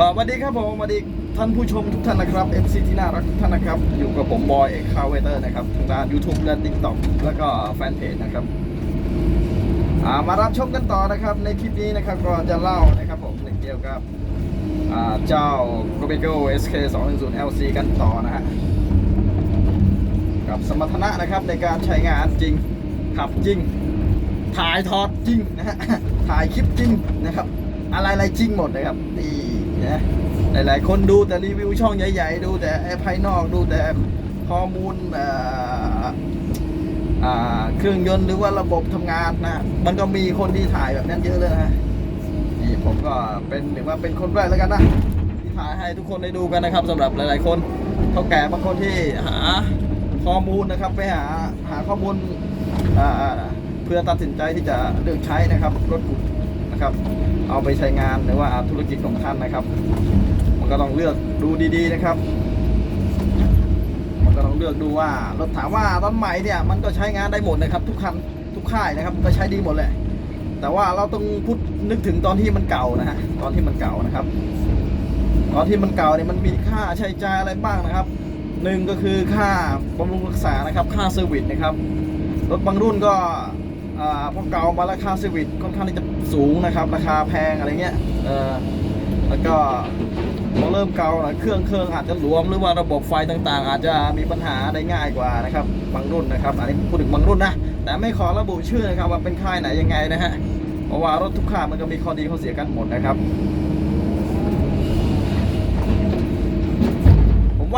สวัสดีครับผมสวัสดีท่านผู้ชมทุกท่านนะครับ MC ที่น่ารักทุกท่านนะครับ อยู่กับผมบอยเอกคาเวเตอร์นะครับทางด้าน YouTube และ TikTok แล้วก็แฟนเพจนะครับมารับชมกันต่อนะครับ ในคลิปนี้นะครับก็จะเล่านะครับผมเกี่ยวกับเจ้า g o b e g o SK 210 LC กันต่อนะฮะกับสมรรถนะนะครับในการใช้งานจริงขับจริง ถ่ายทอดจริงนะฮะถ่ายคลิปจริงนะครับ อะไรอะไรจริงหมดนะครับนี่ นะหลายๆ คนดูแต่รีวิวช่องใหญ่ ๆ ดูแต่ภายนอกดูแต่ข้อมูลเครื่องยนต์หรือว่าระบบทำงานนะ มันก็มีคนที่ถ่ายแบบนั้นเยอะเลยนะนี่ผมก็เป็นถือว่าเป็นคนแรกแล้วกันนะที่ถ่ายให้ทุกคนได้ดูกันนะครับสำหรับหลาย ๆ คนเท่าแก่บางคนที่หาข้อมูลนะครับไปหาหาข้อมูลเพื่อตัดสินใจที่จะเลือกใช้นะครับรถกลุ่ม นะครับ เอาไปใช้งานหรือว่าธุรกิจของท่านนะครับ มันก็ต้องเลือกดูดีๆนะครับ มันก็ต้องเลือกดูว่ารถถามว่าตอนใหม่เนี่ยมันก็ใช้งานได้หมดนะครับ ทุกคันทุกค่ายนะครับก็ใช้ดีหมดแหละแต่ว่าเราต้องพูดนึกถึงตอนที่มันเก่านะฮะตอนที่มันเก่านะครับ ตอนที่มันเก่าเนี่ยมันมีค่าใช้จ่ายอะไรบ้างนะครับหนึ่งก็คือค่าบำรุงรักษานะครับ ค่าเซอร์วิสนะครับรถบางรุ่นก็ อ่าพอเก่ามาราคาซีวิตค่อนข้างที่จะสูงนะครับ ราคาแพงอะไรเงี้ยแล้วก็พอเริ่มเก่านะเครื่องเครื่องอาจจะหลวมหรือว่าระบบไฟต่างๆ อาจจะมีปัญหาได้ง่ายกว่านะครับบางรุ่นนะครับ อันนี้พูดถึงบางรุ่นนะ แต่ไม่ขอระบุชื่อนะครับว่าเป็นค่ายไหนยังไงนะฮะเพราะว่ารถทุกค่ายมันก็มีข้อดีข้อเสียกันหมดนะครับ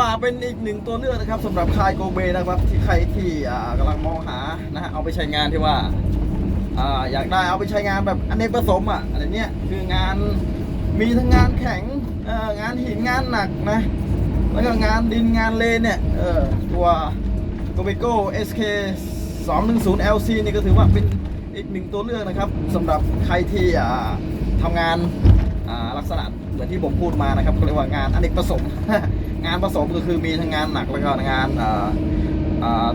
ว่าเป็นอีกหนึ่งตัวเลือกนะครับสำหรับค่ายโกเบนะครับที่ใครที่อ่ากำลังมองหานะฮะเอาไปใช้งานที่ว่าอ่าอยากได้เอาไปใช้งานแบบอเนกประสมอะอะไรเนี้ยคืองานมีทั้งงานแข็งงานหินงานหนักนะแล้วก็งานดินงานเลนเนี่ยตัวโกเบโก้ SK 210 LC นี่ก็ถือว่าเป็นอีกหนึ่งตัวเลือกนะครับสำหรับใครที่อ่าทำงานอ่าลักษณะเหมือนที่ผมพูดมานะครับเขาเรียกว่างานอเนกประสม งานผสมก็คือมีทั้งงานหนักแล้วก็งาน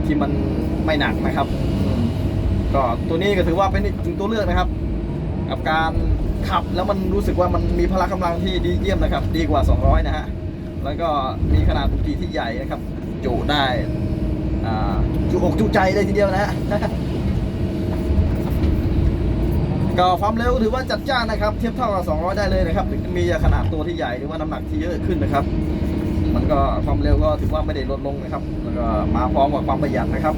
ที่มันไม่หนักนะครับ ก็ตัวนี้ก็ถือว่าเป็นอีกหนึ่งตัวเลือกนะครับ กับการขับแล้วมันรู้สึกว่ามันมีพละกำลังที่ดีเยี่ยมนะครับ ดีกว่า 200 นะฮะแล้วก็มีขนาดบุกีที่ใหญ่นะครับ จุได้จุอกจุใจเลยทีเดียวนะฮะก็ความเร็วถือว่าจัดจ้านนะครับ เทียบเท่ากับ 200 ได้เลยนะครับถึงมีขนาดตัวที่ใหญ่หรือว่าน้ำหนักที่เยอะขึ้นนะครับ ก็ความเร็วก็ถือว่าไม่ได้ลดลงนะครับแล้วก็มาพร้อมกับความประหยัดนะครับ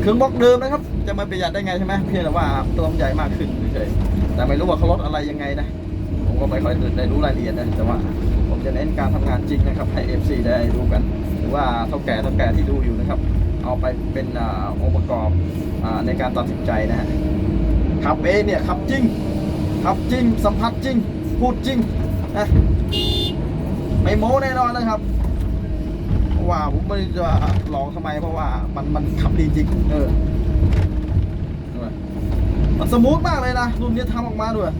เครื่องบล็อกเดิมนะครับ จะมาประหยัดได้ไงใช่ไหมเพียงแต่ว่าตัวมันใหญ่มากขึ้นเฉยแต่ไม่รู้ว่าเขาลดอะไรยังไงนะผมก็ไม่ค่อยได้รู้รายละเอียดนะแต่ว่าผมจะเน้นการทำงานจริงนะครับให้ FC ได้ดูกัน หรือว่าเท่าแก่เท่าแก่ที่ดูอยู่นะครับ เอาไปเป็นองค์ประกอบอในการตัดสินใจนะฮะขับเองเนี่ยขับจริงขับจริงสัมผัสจริง พูดจริงนะ ไม่โม้แน่นอนนะครับว่าผมไม่จะหลองทำไมเพราะว่ามันมันขับดีจริงเออมันสมูทมากเลยนะรุ่นนี้ทำออกมาด้วย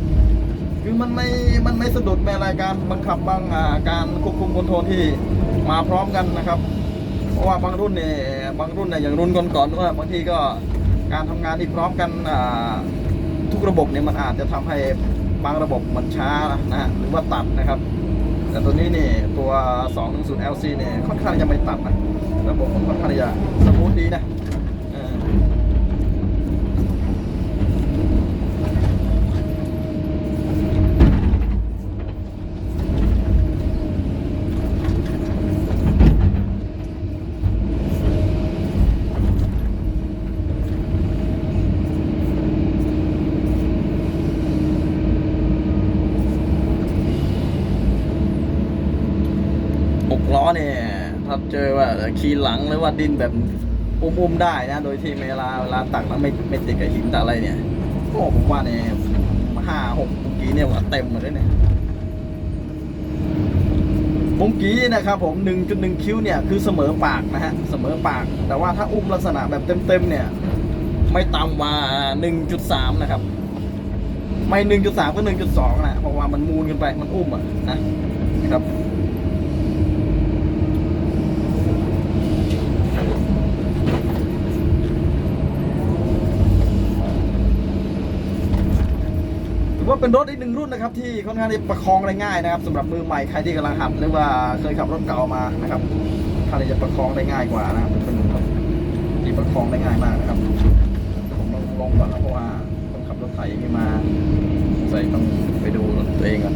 คือมันไม่มันไม่สะดุดแม้รายการบังคับบางอ่าการควบคุมคอนโทรลที่มาพร้อมกันนะครับ เพราะว่าบางรุ่นเนี่ยบางรุ่นเนี่ยอย่างรุ่นก่อนๆว่าบางทีก็การทำงานที่พร้อมกันอ่าทุกระบบเนี่ยมันอาจจะทำให้บางระบบมันช้านะหรือว่าตัดนะครับ แต่ตัวนี้นี่ตัว 210 LC เนี่ยค่อนข้างจะไม่ตัดนะระบบมันค่อนข้างจะสมูทดีนะเออหก ล้อเนี่ยถ้าเจอว่าขี่หลังหรือว่าดินแบบอุ้มๆได้นะ โดยที่เวลาเวลาตักแล้วไม่ไม่ติดกับหินแต่อะไรเนี่ยโอ้ผมว่าเนี่ยห้าหกปุงกี้เนี่ยว่าเต็มหมดเลยเนี่ยปุงกี้นะครับผม1.1คิ้วเนี่ยคือเสมอปากนะฮะเสมอปาก แต่ว่าถ้าอุ้มลักษณะแบบเต็มๆเนี่ย ไม่ต่ำกว่า1.3นะครับ ไม่1.3ก็1.2นะเพราะว่ามันมูนกันไปมันอุ้มอะนะนะครับ เป็นรถอีกหนึ่งรุ่นนะครับที่ค่อนข้างจะประคองได้ง่ายนะครับสำหรับมือใหม่ใครที่กำลังหับหรือว่าเคยขับรถเก่ามานะครับท่านจะประคองได้ง่ายกว่านะครับเป็นรถที่ประคองได้ง่ายมากนะครับผมลองลงก่อนนะเพราะว่าคนขับรถไถมีมาใส่ต้องไปดูตัวเองก่อน